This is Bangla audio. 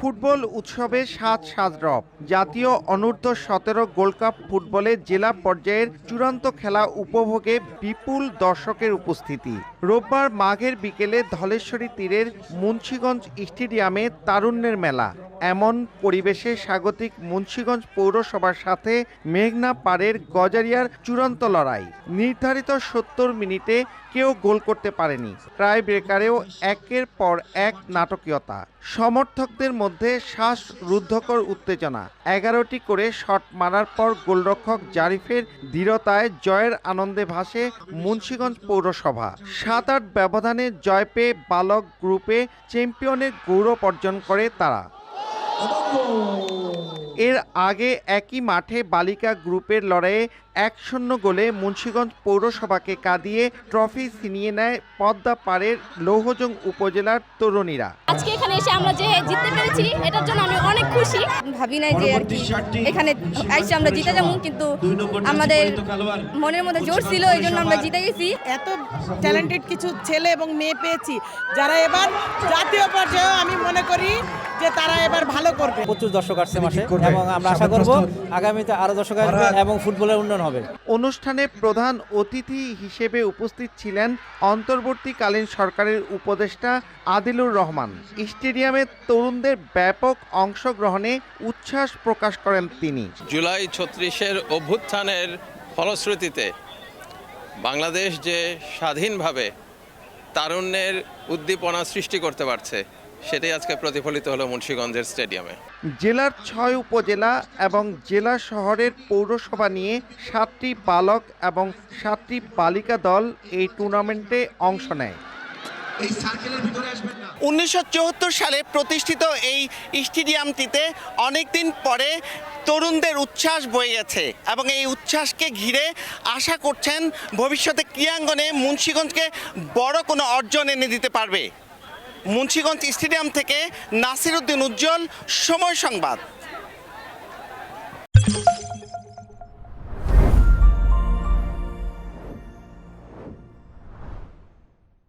ফুটবল উৎসবে সাত সাজরব। জাতীয় অনূর্ধ্ব সতেরো গোল্ড কাপ ফুটবলে জেলা পর্যায়ের চূড়ান্ত খেলা উপভোগে বিপুল দর্শকের উপস্থিতি। রোববার মাঘের বিকেলে ধলেশ্বরী তীরের মুন্সীগঞ্জ স্টেডিয়ামে তারুণ্যের মেলা। এমন পরিবেশে স্বাগতিক মুন্সীগঞ্জ পৌরসভার সাথে মেঘনা পাড়ের গজারিয়ার চূড়ান্ত লড়াই। নির্ধারিত সত্তর মিনিটে কেউ গোল করতে পারেনি। ট্রাই ব্রেকারেও একের পর এক নাটকীয়তা। সমর্থকদের মধ্যে শ্বাস রুদ্ধকর উত্তেজনা। এগারোটি করে শট মারার পর গোলরক্ষক জারিফের দৃঢ়তায় জয়ের আনন্দে ভাসে মুন্সীগঞ্জ পৌরসভা। সাত আট ব্যবধানে জয় পেয়ে বালক গ্রুপে চ্যাম্পিয়নের গৌরব অর্জন করে তারা। এর আগে একই মাঠে বালিকা গ্রুপের লড়াইয়ে এক শূন্য গোলে মুন্সীগঞ্জ পৌরসভাকে কাঁদিয়ে ট্রফি ছিনিয়ে নেয় পদ্মা পাড়ের লৌহজং উপজেলার তরুণীরা। আজকে এখানে এসে আমরা যে জিততে পেরেছি এটার জন্য আমি অনেক খুশি। ভাবি নাই যে আর কি এখানে আইসে আমরা জিতে যাব কিন্তু আমাদের মনের মধ্যে জোর ছিল এই জন্য আমরা জিতে গেছি। এত ট্যালেন্টেড কিছু ছেলে এবং মেয়ে পেয়েছি যারা এবার জাতীয় পর্যায়েও আমি মনে করি যে তারা এবার ভালো করবে। প্রচুর দর্শক আসছে মাসে এবং আমরা আশা করব আগামীতে আরও দর্শক আসবে এবং ফুটবলের উন্নয়ন হবে। অনুষ্ঠানে প্রধান অতিথি হিসেবে উপস্থিত ছিলেন অন্তর্বর্তীকালীন সরকারের উপদেষ্টা আদিলুর রহমান। স্টেডিয়ামে তরুণদের ব্যাপক অংশগ্রহণে উচ্ছ্বাস প্রকাশ করেন তিনি। জুলাই ছত্রিশের অভ্যুত্থানের ফলশ্রুতিতে বাংলাদেশ যে স্বাধীনভাবে তারুণ্যের উদ্দীপনা সৃষ্টি করতে পারছে সেটাই আজকে প্রতিফলিত হলো মুন্সীগঞ্জের স্টেডিয়ামে। জেলার ছয় উপজেলা এবং জেলা শহরের পৌরসভা নিয়ে সাতটি বালক এবং সাতটি বালিকা দল এই টুর্নামেন্টে অংশ নেয়। উনিশশো চুয়াত্তর সালে প্রতিষ্ঠিত এই স্টেডিয়ামটিতে অনেকদিন পরে তরুণদের উচ্ছ্বাস বয়ে গেছে এবং এই উচ্ছ্বাসকে ঘিরে আশা করছেন ভবিষ্যতে ক্রীড়াঙ্গনে মুন্সীগঞ্জকে বড় কোনো অর্জন এনে দিতে পারবে। মুন্সীগঞ্জ স্টেডিয়াম থেকে নাসিরউদ্দিন উজ্জ্বল সময় সংবাদ।